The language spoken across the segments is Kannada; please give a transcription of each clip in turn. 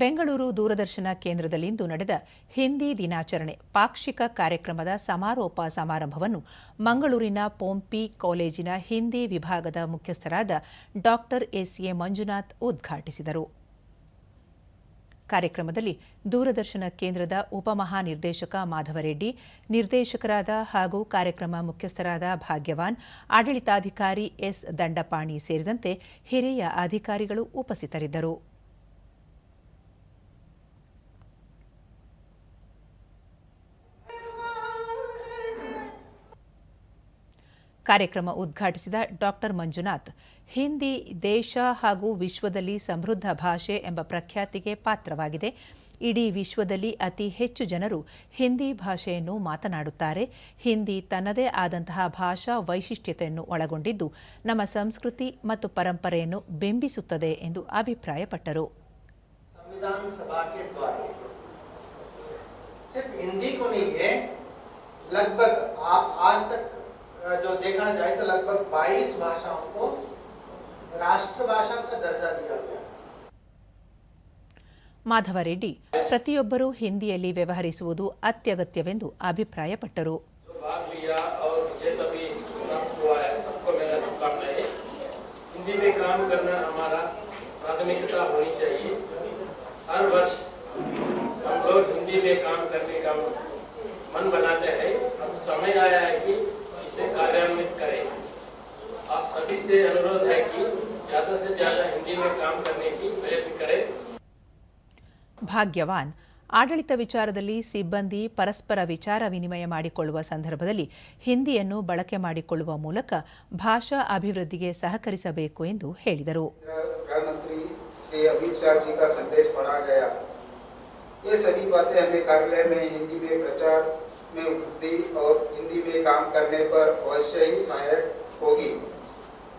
ಬೆಂಗಳೂರು ದೂರದರ್ಶನ ಕೇಂದ್ರದಲ್ಲಿಂದು ನಡೆದ ಹಿಂದಿ ದಿನಾಚರಣೆ ಪಾಕ್ಷಿಕ ಕಾರ್ಯಕ್ರಮದ ಸಮಾರೋಪ ಸಮಾರಂಭವನ್ನು ಮಂಗಳೂರಿನ ಪೋಂಪಿ ಕಾಲೇಜಿನ ಹಿಂದಿ ವಿಭಾಗದ ಮುಖ್ಯಸ್ಥರಾದ ಡಾಕ್ಟರ್ ಎಸ್ಎ ಮಂಜುನಾಥ್ ಉದ್ಘಾಟಿಸಿದರು. ಕಾರ್ಯಕ್ರಮದಲ್ಲಿ ದೂರದರ್ಶನ ಕೇಂದ್ರದ ಉಪಮಹಾನಿರ್ದೇಶಕ ಮಾಧವರೆಡ್ಡಿ, ನಿರ್ದೇಶಕರಾದ ಹಾಗೂ ಕಾರ್ಯಕ್ರಮ ಮುಖ್ಯಸ್ಥರಾದ ಭಾಗ್ಯವಾನ್, ಆಡಳಿತಾಧಿಕಾರಿ ಎಸ್. ದಂಡಪಾಣಿ ಸೇರಿದಂತೆ ಹಿರಿಯ ಅಧಿಕಾರಿಗಳು ಉಪಸ್ಥಿತರಿದ್ದರು. ಕಾರ್ಯಕ್ರಮ ಉದ್ಘಾಟಿಸಿದ ಡಾಕ್ಟರ್ ಮಂಜುನಾಥ್ ಹಿಂದಿ ದೇಶ ಹಾಗೂ ವಿಶ್ವದಲ್ಲಿ ಸಮೃದ್ಧ ಭಾಷೆ ಎಂಬ ಪ್ರಖ್ಯಾತಿಗೆ ಪಾತ್ರವಾಗಿದೆ ಇಡೀ ವಿಶ್ವದಲ್ಲಿ ಅತಿ ಹೆಚ್ಚು ಜನರು ಹಿಂದಿ ಭಾಷೆಯನ್ನು ಮಾತನಾಡುತ್ತಾರೆ ಹಿಂದಿ ತನ್ನದೇ ಆದಂತಹ ಭಾಷಾ ವೈಶಿಷ್ಟ್ಯತೆಯನ್ನು ಒಳಗೊಂಡಿದ್ದು ನಮ್ಮ ಸಂಸ್ಕೃತಿ ಮತ್ತು ಪರಂಪರೆಯನ್ನು ಬಿಂಬಿಸುತ್ತದೆ ಎಂದು ಅಭಿಪ್ರಾಯಪಟ್ಟರು संविधान सभा के द्वारा सिर्फ हिंदी को नहीं है लगभग आप आज तक अ, जो देखा जाए तो लगभग 22 भाषाओं को राष्ट्रभाषा का दर्जा दिया गया है ಮಾಧವರೆಡ್ಡಿ ಪ್ರತಿಯೊಬ್ಬರೂ ಹಿಂದಿಯಲ್ಲಿ ವ್ಯವಹರಿಸುವುದು ಅತ್ಯಗತ್ಯವೆಂದು ಅಭಿಪ್ರಾಯಪಟ್ಟರು जो भाग लिया और मुझे तभी प्राप्त हुआ है सबको मेरा शुभकामनाएं हिंदी में काम करना हमारा प्राथमिकता होनी चाहिए हर वर्ष हम लोग हिंदी में काम करने का मन बनाते हैं अब समय आया से अनुरोध है कि ज़्यादा से ज़्यादा हिंदी में काम करने की प्रयत्न करें ಭಾಗ್ಯವಾನ್ ಆಡಳಿತ ವಿಚಾರದಲ್ಲಿ ಸಿಬ್ಬಂದಿ ಪರಸ್ಪರ ವಿಚಾರ ವಿನಿಮಯ ಮಾಡಿಕೊಳ್ಳುವ ಸಂದರ್ಭದಲ್ಲಿ ಹಿಂದಿಯನ್ನು ಬಳಕೆ ಮಾಡಿಕೊಳ್ಳುವ ಮೂಲಕ ಭಾಷಾ ಅಭಿವೃದ್ಧಿಗೆ ಸಹಕರಿಸಬೇಕು ಎಂದು ಹೇಳಿದರು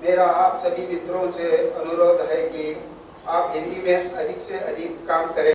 मेरा आप सभी मित्रों से अनुरोध है कि आप हिंदी में अधिक से अधिक काम करें।